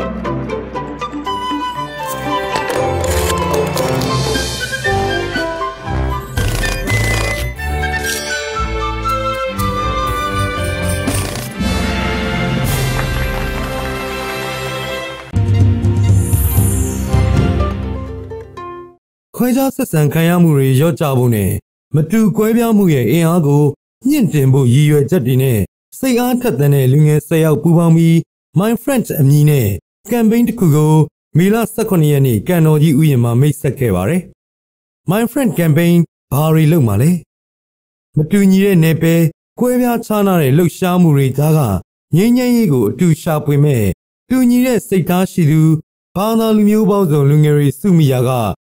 ခွဲခြားဆက်ဆံခံရမှုတွေရော့ကျဖို့နဲ့မတူကွဲပြားမှုရဲ့အင်အားကိုမြင့်တင်ဖို့ရည်ရွယ်ချက်တွေနဲ့စိတ်အားထက်သန်တဲ့လူငယ်၁၀ယောက်ပူးပေါင်းပြီး My Friends အမည်နဲ့ ကမ်ပိန်းတစ်ခုကိုမေလ18ရက်နေ့ကန်တော်ကြီးဥယျာဉ်မှာမိတ်ဆက်ခဲ့ပါတယ်။ My Friend Campaign ဘာတွေလုပ်မှာလဲ။မတူညီတဲ့နယ်ပယ်ကွဲပြားခြားနားတဲ့လှုပ်ရှားမှုတွေကြားကငြိမ်းချမ်းရေးကိုအတူရှာဖွေမဲ့တူညီတဲ့စိတ်ထားရှိသူဘာသာလူမျိုးပေါင်းစုံလူငယ်တွေစုမိရာက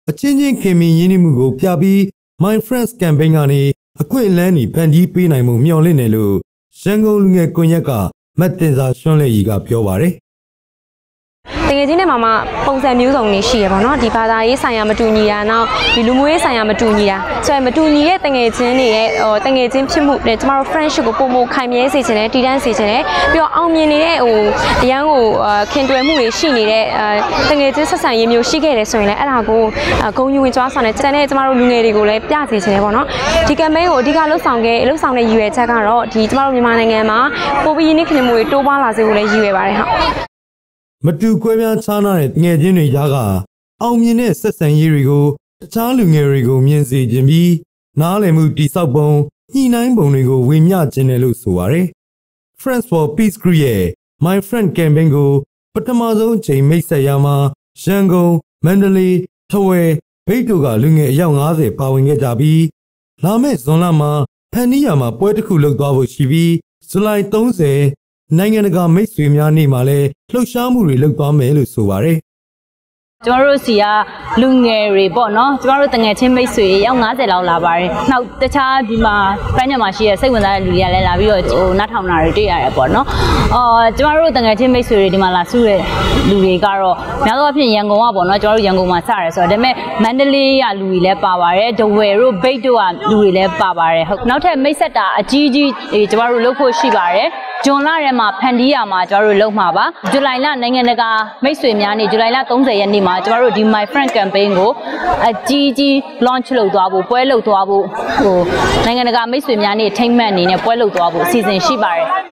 အချင်းချင်းခင်မင်ရင်းနှီးမှုကိုပြပြီး My Friends Campaign ကနေအခွင့်အလမ်းတွေဖန်တီးပေးနိုင်မှုမျှော်လင့်တယ်လို့ရန်ကုန်လူငယ်ကွန်ရက်ကမတ်တင်စာရွှွန်းလေကြီးကပြောပါတယ် တကယ်ချင်းနဲ့မှမှပုံစံမျိုးစုံတွေရှိရပါတော့ဒီဘာသာရေးဆိုင်ရာမတူညီတာနောက်ဒီလူမျိုးရေးဆိုင်ရာမတူညီတာဆိုရင်မတူညီတဲ့တငယ်ချင်းတွေရဲ့ဟိုတငယ်ချင်းဖြစ်မှုနဲ့ကျမတို့ friendship ကိုပုံမခိုင်မြဲစေချင်တယ်တည်တံ့စေချင်တယ်ပြီးတော့အောင်မြင်နေတဲ့ဟိုအရန်ကိုခင်တွယ်မှုတွေရှိနေတဲ့တငယ်ချင်းဆက်ဆံရေးမျိုးရှိခဲ့တယ်ဆိုရင်လည်းအဲ့ဒါကိုဂုံယူဝင်ကြွားဆောင်တဲ့ကျန်တဲ့ကျမတို့လူငယ်တွေကိုလည်းပြစေချင်တယ်ပေါ့နော်ဒီ campaign ကိုအဓိကလှုပ်ဆောင်ခဲ့လှုပ်ဆောင်တဲ့ရည်ရွယ်ချက်ကတော့ဒီကျမတို့မြန်မာနိုင်ငံမှာပိုပြီးရင်းနှီးခင်မှုတွေတိုးပွားလာစေဖို့လည်းရည်ရွယ်ပါတယ်ဟုတ် မတူကွဲပြားခြားနားတဲ့ငယ်ချင်းတွေကြားကအောင်မြင်တဲ့ဆက်ဆံရေးတွေကိုတခြားလူငယ်တွေကိုမြင်စေခြင်းပြီးနားလည်မှုတိဆောက်ပုံညှိနှိုင်းပုံတွေကိုဝေမျှခြင်းတယ်လို့ဆိုပါတယ်။ Friends for Peace Group ရဲ့ My Friend Campaign ကိုပထမဆုံးအချိန်မိတ်ဆက်ရမှာရန်ကုန်မန္တလေးထဝယ်ဘိတ်တို့ကလူငယ်အယောက်90ပါဝင်ခဲ့ကြပြီးလာမယ့်ဇွန်လမှာဖန်နီးယာမှာပွဲတစ်ခုလုပ်သွားဖို့ရှိပြီးဇူလိုင်30 နိုင်ငံတကာမိတ်ဆွေများနေ့မှာလည်းလှုပ်ရှားမှုတွေလုပ်သွားမယ်လို့ဆိုပါတယ်ကျမတို့စီကလူငယ်တွေပေါ့နော်ကျမတို့တငယ်ချင်းမိတ်ဆွေရောက်90လောက်လာပါတယ်နောက်တခြားဒီမှာပိုင်းညမှာရှိရစိတ်ဝင်စားတဲ့လူတွေကလည်းလာပြီးတော့ဟိုနားထောင်တာတွေတွေ့ရတယ်ပေါ့နော်အော်ကျမတို့တငယ်ချင်းမိတ်ဆွေတွေဒီမှာလာစုတဲ့လူတွေကတော့များသောအားဖြင့်ရန်ကုန်ကပေါ့နော်ကျမတို့ရန်ကုန်မှာစရဲဆိုတော့ဒါပေမဲ့မန္တလေးကလူတွေလည်းပါပါတယ်ဒဝယ်တို့ဘိတ်တို့ကလူတွေလည်းပါပါတယ်ဟုတ်နောက်ထပ်မိတ်ဆက်တာအကြီးကြီးကျမတို့လုပ်ဖို့ရှိပါတယ် ဂျွန်လထဲမှာဖန်တီးရမှာကျမတို့လုပ်မှာပါဇူလိုင်လနိုင်ငံတကာမိတ်ဆွေများနေ့ဇူလိုင်လ30ရက်နေ့မှာကျမတို့ဒီ My Friend Campaign ကိုအကြီးကြီး launch လုပ်သွားဖို့ပွဲလုပ်သွားဖို့ဟိုနိုင်ငံတကာမိတ်ဆွေများနေ့ထိမ့်မှတ်အနေနဲ့ပွဲလုပ်သွားဖို့အစီအစဉ်ရှိပါတယ်